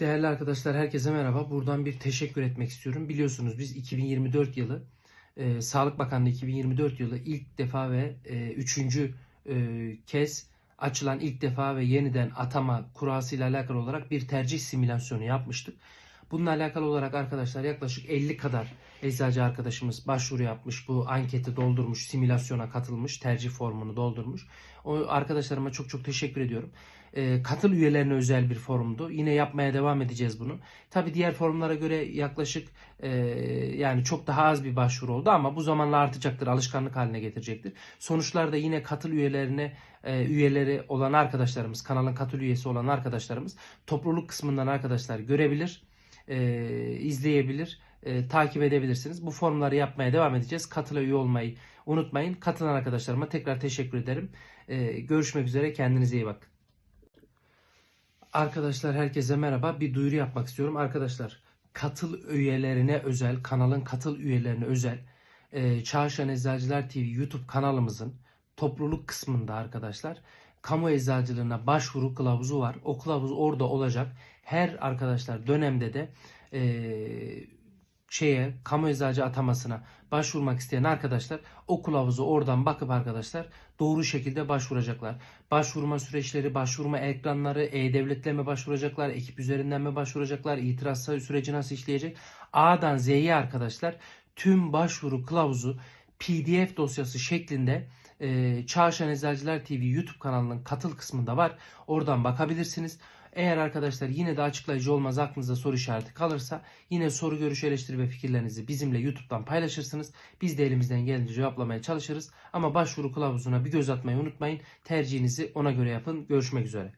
Değerli arkadaşlar herkese merhaba. Buradan bir teşekkür etmek istiyorum. Biliyorsunuz biz 2024 yılı e, Sağlık Bakanlığı 2024 yılı ilk defa ve e, üçüncü e, kez açılan ilk defa ve yeniden atama kurasıyla alakalı olarak bir tercih simülasyonu yapmıştık. Bununla alakalı olarak arkadaşlar yaklaşık 50 kadar eczacı arkadaşımız başvuru yapmış. Bu anketi doldurmuş, simülasyona katılmış, tercih formunu doldurmuş. O arkadaşlarıma çok çok teşekkür ediyorum. E, katıl üyelerine özel bir forumdu. Yine yapmaya devam edeceğiz bunu. Tabi diğer forumlara göre yaklaşık e, yani çok daha az bir başvuru oldu ama bu zamanla artacaktır, alışkanlık haline getirecektir. Sonuçlarda yine katıl üyelerine e, üyeleri olan arkadaşlarımız, kanalın katıl üyesi olan arkadaşlarımız topluluk kısmından arkadaşlar görebilir, e, izleyebilir, e, takip edebilirsiniz. Bu formları yapmaya devam edeceğiz. Katıla üye olmayı unutmayın. Katılan arkadaşlarıma tekrar teşekkür ederim. E, görüşmek üzere. Kendinize iyi bakın. Arkadaşlar herkese merhaba. Bir duyuru yapmak istiyorum. Arkadaşlar katıl üyelerine özel, kanalın katıl üyelerine özel e, Çağrışan Eczacılar TV YouTube kanalımızın topluluk kısmında arkadaşlar kamu eczacılığına başvuru kılavuzu var. O kılavuz orada olacak. Her arkadaşlar dönemde de e, şeye kamu eczacı atamasına başvurmak isteyen arkadaşlar o kılavuzu oradan bakıp arkadaşlar doğru şekilde başvuracaklar. Başvurma süreçleri, başvurma ekranları, e-devletle mi başvuracaklar, ekip üzerinden mi başvuracaklar, itiraz süreci nasıl işleyecek? A'dan Z'ye arkadaşlar tüm başvuru kılavuzu PDF dosyası şeklinde e, Çağrışan Eczacılar TV YouTube kanalının katıl kısmında var. Oradan bakabilirsiniz. Eğer arkadaşlar yine de açıklayıcı olmaz aklınızda soru işareti kalırsa yine soru görüş eleştiri ve fikirlerinizi bizimle YouTube'dan paylaşırsınız. Biz de elimizden gelince cevaplamaya çalışırız. Ama başvuru kılavuzuna bir göz atmayı unutmayın. Tercihinizi ona göre yapın. Görüşmek üzere.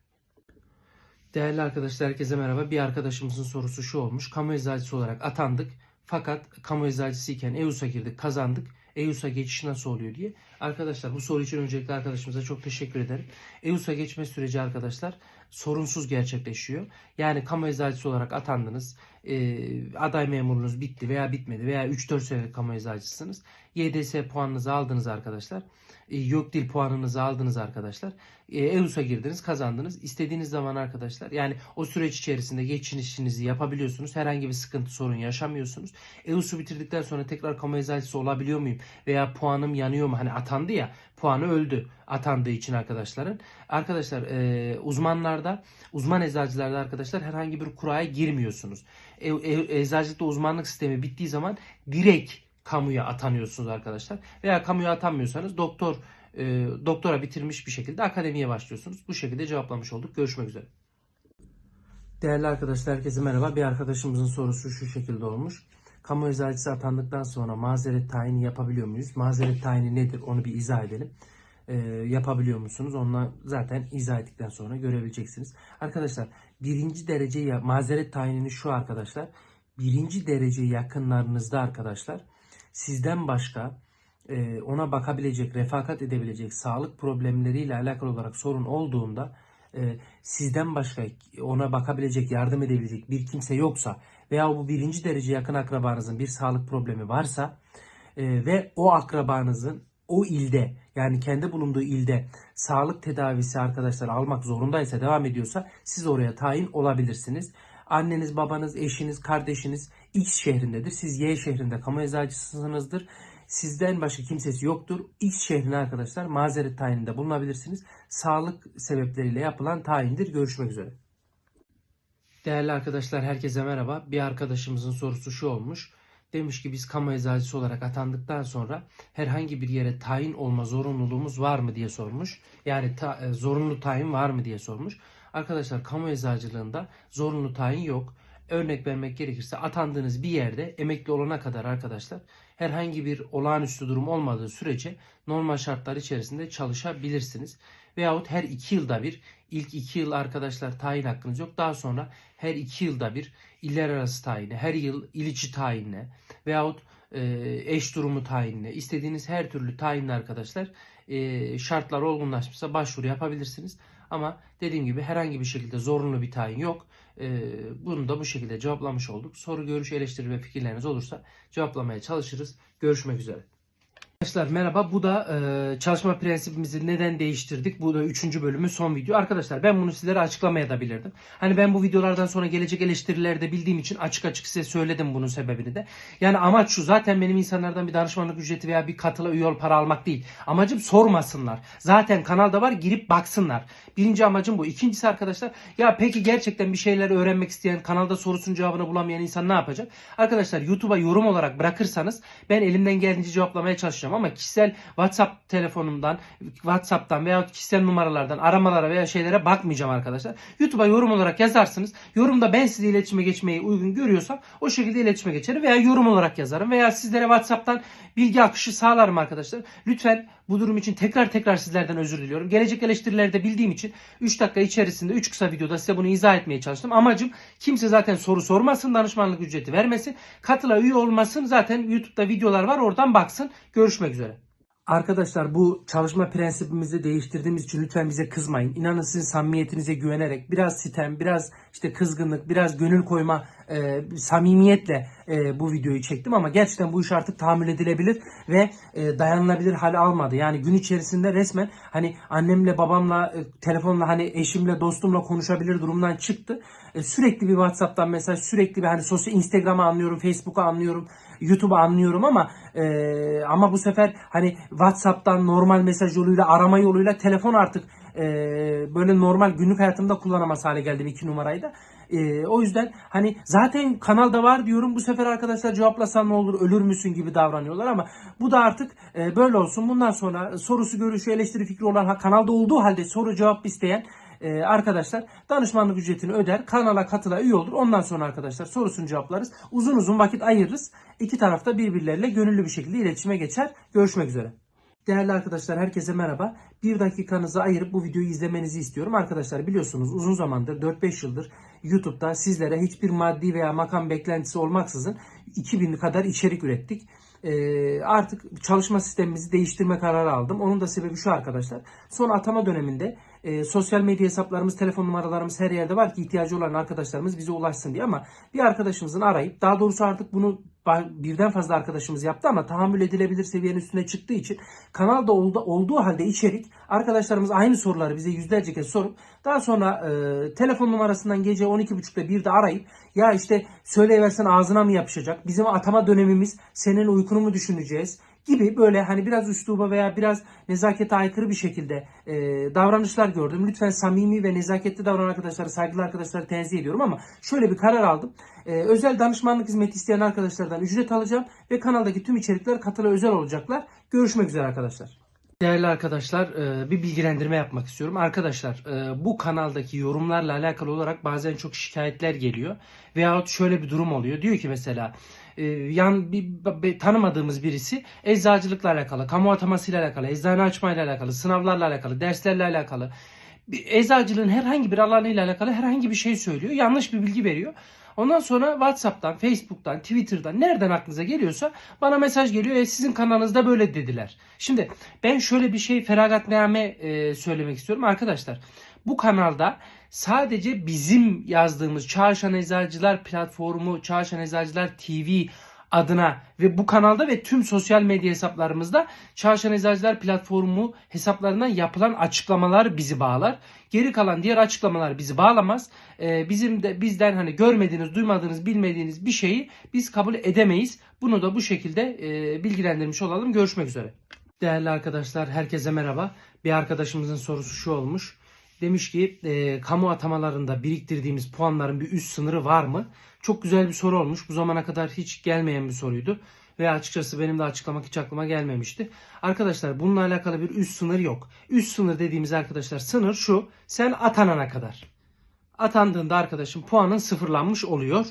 Değerli arkadaşlar herkese merhaba. Bir arkadaşımızın sorusu şu olmuş. Kamu eczacısı olarak atandık. Fakat kamu eczacısı iken EUS'a girdik kazandık. EUS'a geçiş nasıl oluyor diye. Arkadaşlar bu soru için öncelikle arkadaşımıza çok teşekkür ederim. EUS'a geçme süreci arkadaşlar sorunsuz gerçekleşiyor. Yani kamu eczacısı olarak atandınız. E, aday memurunuz bitti veya bitmedi veya 3-4 senelik kamu eczacısınız. YDS puanınızı aldınız arkadaşlar. E, yok dil puanınızı aldınız arkadaşlar. EUS'a girdiniz kazandınız. İstediğiniz zaman arkadaşlar yani o süreç içerisinde geçinişinizi yapabiliyorsunuz. Herhangi bir sıkıntı sorun yaşamıyorsunuz. EUS'u bitirdikten sonra tekrar kamu eczacısı olabiliyor muyum? Veya puanım yanıyor mu? Hani atandı ya puanı öldü atandığı için arkadaşların. Arkadaşlar e, uzmanlarda uzman eczacılarda arkadaşlar herhangi bir kuraya girmiyorsunuz. E, e, eczacılıkta uzmanlık sistemi bittiği zaman direkt kamuya atanıyorsunuz arkadaşlar. Veya kamuya atanmıyorsanız doktor e, doktora bitirmiş bir şekilde akademiye başlıyorsunuz. Bu şekilde cevaplamış olduk. Görüşmek üzere. Değerli arkadaşlar herkese merhaba. Bir arkadaşımızın sorusu şu şekilde olmuş. Kamu eczacısı atandıktan sonra mazeret tayini yapabiliyor muyuz? Mazeret tayini nedir? Onu bir izah edelim. E, yapabiliyor musunuz? Onunla zaten izah ettikten sonra görebileceksiniz. Arkadaşlar birinci derece mazeret tayinini şu arkadaşlar. Birinci derece yakınlarınızda arkadaşlar sizden başka e, ona bakabilecek, refakat edebilecek sağlık problemleriyle alakalı olarak sorun olduğunda e, sizden başka ona bakabilecek, yardım edebilecek bir kimse yoksa veya bu birinci derece yakın akrabanızın bir sağlık problemi varsa e, ve o akrabanızın o ilde yani kendi bulunduğu ilde sağlık tedavisi arkadaşlar almak zorundaysa devam ediyorsa siz oraya tayin olabilirsiniz. Anneniz, babanız, eşiniz, kardeşiniz X şehrindedir. Siz Y şehrinde kamu eczacısınızdır. Sizden başka kimsesi yoktur. X şehrine arkadaşlar mazeret tayininde bulunabilirsiniz. Sağlık sebepleriyle yapılan tayindir. Görüşmek üzere. Değerli arkadaşlar herkese merhaba. Bir arkadaşımızın sorusu şu olmuş. Demiş ki biz kamu eczacısı olarak atandıktan sonra herhangi bir yere tayin olma zorunluluğumuz var mı diye sormuş. Yani ta, e, zorunlu tayin var mı diye sormuş. Arkadaşlar kamu eczacılığında zorunlu tayin yok. Örnek vermek gerekirse atandığınız bir yerde emekli olana kadar arkadaşlar herhangi bir olağanüstü durum olmadığı sürece normal şartlar içerisinde çalışabilirsiniz. Veyahut her iki yılda bir ilk iki yıl arkadaşlar tayin hakkınız yok. Daha sonra her iki yılda bir iller arası tayine, her yıl il içi tayinle veyahut e, eş durumu tayinle istediğiniz her türlü tayinle arkadaşlar e, şartlar olgunlaşmışsa başvuru yapabilirsiniz. Ama dediğim gibi herhangi bir şekilde zorunlu bir tayin yok. E, bunu da bu şekilde cevaplamış olduk. Soru, görüş, eleştiri ve fikirleriniz olursa cevaplamaya çalışırız. Görüşmek üzere. Arkadaşlar merhaba. Bu da e, çalışma prensibimizi neden değiştirdik? Bu da 3. bölümün son video. Arkadaşlar ben bunu sizlere açıklamaya da bilirdim. Hani ben bu videolardan sonra gelecek eleştirilerde bildiğim için açık açık size söyledim bunun sebebini de. Yani amaç şu zaten benim insanlardan bir danışmanlık ücreti veya bir katıla üye ol para almak değil. Amacım sormasınlar. Zaten kanalda var girip baksınlar. Birinci amacım bu. İkincisi arkadaşlar ya peki gerçekten bir şeyler öğrenmek isteyen kanalda sorusunun cevabını bulamayan insan ne yapacak? Arkadaşlar YouTube'a yorum olarak bırakırsanız ben elimden geldiğince cevaplamaya çalışacağım ama kişisel WhatsApp telefonumdan, WhatsApp'tan veya kişisel numaralardan aramalara veya şeylere bakmayacağım arkadaşlar. YouTube'a yorum olarak yazarsınız. Yorumda ben size iletişime geçmeyi uygun görüyorsam o şekilde iletişime geçerim veya yorum olarak yazarım veya sizlere WhatsApp'tan bilgi akışı sağlarım arkadaşlar. Lütfen bu durum için tekrar tekrar sizlerden özür diliyorum. Gelecek eleştirilerde bildiğim için 3 dakika içerisinde 3 kısa videoda size bunu izah etmeye çalıştım. Amacım kimse zaten soru sormasın, danışmanlık ücreti vermesin. Katıla üye olmasın. Zaten YouTube'da videolar var oradan baksın. Görüşmek üzere. Arkadaşlar bu çalışma prensibimizi değiştirdiğimiz için lütfen bize kızmayın. İnanın sizin samimiyetinize güvenerek biraz sitem, biraz işte kızgınlık, biraz gönül koyma e, samimiyetle e, bu videoyu çektim ama gerçekten bu iş artık tahammül edilebilir ve e, dayanılabilir hale almadı. Yani gün içerisinde resmen hani annemle babamla e, telefonla hani eşimle dostumla konuşabilir durumdan çıktı. E, sürekli bir WhatsApp'tan mesaj, sürekli bir hani sosyal Instagram'ı anlıyorum, Facebook'u anlıyorum, YouTube'u anlıyorum ama e, ama bu sefer hani WhatsApp'tan normal mesaj yoluyla arama yoluyla telefon artık e, böyle normal günlük hayatımda kullanamaz hale geldim iki numarayı da. E, o yüzden hani zaten kanalda var diyorum bu sefer arkadaşlar cevaplasan ne olur ölür müsün gibi davranıyorlar ama bu da artık e, böyle olsun. Bundan sonra sorusu görüşü eleştiri fikri olan kanalda olduğu halde soru cevap isteyen e, arkadaşlar danışmanlık ücretini öder. Kanala katıla üye olur. Ondan sonra arkadaşlar sorusunu cevaplarız. Uzun uzun vakit ayırırız. İki tarafta birbirleriyle gönüllü bir şekilde iletişime geçer. Görüşmek üzere. Değerli arkadaşlar herkese merhaba. Bir dakikanızı ayırıp bu videoyu izlemenizi istiyorum. Arkadaşlar biliyorsunuz uzun zamandır 4-5 yıldır YouTube'da sizlere hiçbir maddi veya makam beklentisi olmaksızın 2000 kadar içerik ürettik. Ee, artık çalışma sistemimizi değiştirme kararı aldım. Onun da sebebi şu arkadaşlar. Son atama döneminde e, sosyal medya hesaplarımız, telefon numaralarımız her yerde var ki ihtiyacı olan arkadaşlarımız bize ulaşsın diye ama bir arkadaşımızın arayıp daha doğrusu artık bunu birden fazla arkadaşımız yaptı ama tahammül edilebilir seviyenin üstüne çıktığı için kanalda oldu, olduğu halde içerik arkadaşlarımız aynı soruları bize yüzlerce kez sorup daha sonra e, telefon numarasından gece 12.30'da bir de arayıp ya işte söyleyiversen ağzına mı yapışacak? Bizim atama dönemimiz senin uykunu mu düşüneceğiz? Gibi böyle hani biraz üsluba veya biraz nezakete aykırı bir şekilde e, davranışlar gördüm. Lütfen samimi ve nezaketli davranan arkadaşları, saygılı arkadaşları tenzih ediyorum ama şöyle bir karar aldım. E, özel danışmanlık hizmeti isteyen arkadaşlardan ücret alacağım ve kanaldaki tüm içerikler katıla özel olacaklar. Görüşmek üzere arkadaşlar. Değerli arkadaşlar e, bir bilgilendirme yapmak istiyorum. Arkadaşlar e, bu kanaldaki yorumlarla alakalı olarak bazen çok şikayetler geliyor. Veyahut şöyle bir durum oluyor. Diyor ki mesela e, yan bir, bir- tanımadığımız birisi eczacılıkla alakalı, kamu atamasıyla alakalı, eczane açmayla alakalı, sınavlarla alakalı, derslerle alakalı eczacılığın herhangi bir alanıyla alakalı herhangi bir şey söylüyor. Yanlış bir bilgi veriyor. Ondan sonra WhatsApp'tan, Facebook'tan, Twitter'dan nereden aklınıza geliyorsa bana mesaj geliyor. E, sizin kanalınızda böyle dediler. Şimdi ben şöyle bir şey feragatname e, söylemek istiyorum arkadaşlar. Bu kanalda sadece bizim yazdığımız Çağrışan Eczacılar platformu, Çağrışan Eczacılar TV adına ve bu kanalda ve tüm sosyal medya hesaplarımızda Çağrışan Eczacılar platformu hesaplarından yapılan açıklamalar bizi bağlar. Geri kalan diğer açıklamalar bizi bağlamaz. Ee, bizim de bizden hani görmediğiniz, duymadığınız, bilmediğiniz bir şeyi biz kabul edemeyiz. Bunu da bu şekilde e, bilgilendirmiş olalım. Görüşmek üzere. Değerli arkadaşlar herkese merhaba. Bir arkadaşımızın sorusu şu olmuş. Demiş ki e, kamu atamalarında biriktirdiğimiz puanların bir üst sınırı var mı? Çok güzel bir soru olmuş. Bu zamana kadar hiç gelmeyen bir soruydu. Ve açıkçası benim de açıklamak hiç aklıma gelmemişti. Arkadaşlar bununla alakalı bir üst sınır yok. Üst sınır dediğimiz arkadaşlar sınır şu. Sen atanana kadar. Atandığında arkadaşın puanın sıfırlanmış oluyor.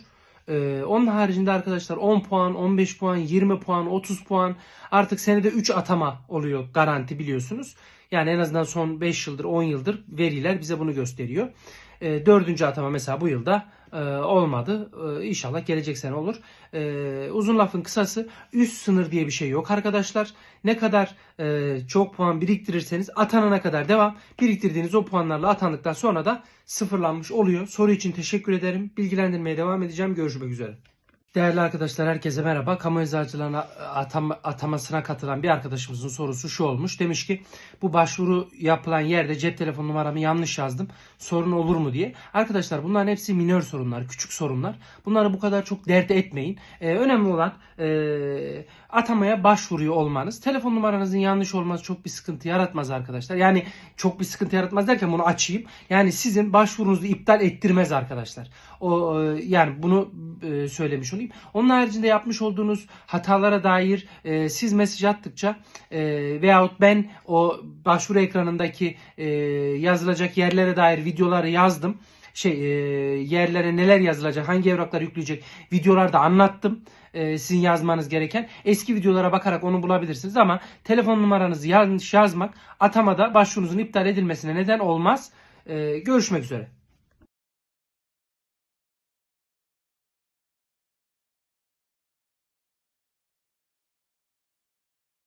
Ee, onun haricinde arkadaşlar 10 puan, 15 puan, 20 puan, 30 puan artık senede 3 atama oluyor garanti biliyorsunuz. Yani en azından son 5 yıldır 10 yıldır veriler bize bunu gösteriyor. Ee, dördüncü atama mesela bu yılda e, olmadı. Ee, inşallah gelecek sene olur. Ee, uzun lafın kısası üst sınır diye bir şey yok arkadaşlar. Ne kadar e, çok puan biriktirirseniz atanana kadar devam. Biriktirdiğiniz o puanlarla atandıktan sonra da sıfırlanmış oluyor. Soru için teşekkür ederim. Bilgilendirmeye devam edeceğim. Görüşmek üzere. Değerli arkadaşlar herkese merhaba. Kamu eczacılığına atam, atamasına katılan bir arkadaşımızın sorusu şu olmuş. Demiş ki bu başvuru yapılan yerde cep telefon numaramı yanlış yazdım. Sorun olur mu diye. Arkadaşlar bunların hepsi minör sorunlar, küçük sorunlar. Bunları bu kadar çok dert etmeyin. Ee, önemli olan e, atamaya başvuruyor olmanız. Telefon numaranızın yanlış olması çok bir sıkıntı yaratmaz arkadaşlar. Yani çok bir sıkıntı yaratmaz derken bunu açayım. Yani sizin başvurunuzu iptal ettirmez arkadaşlar. O e, yani bunu e, söylemiş olayım. Onun haricinde yapmış olduğunuz hatalara dair e, siz mesaj attıkça e, veyahut ben o başvuru ekranındaki e, yazılacak yerlere dair videoları yazdım. Şey e, yerlere neler yazılacak, hangi evraklar yükleyecek videolarda anlattım. E, sizin yazmanız gereken eski videolara bakarak onu bulabilirsiniz ama telefon numaranızı yanlış yazmak atamada başvurunuzun iptal edilmesine neden olmaz. E, görüşmek üzere.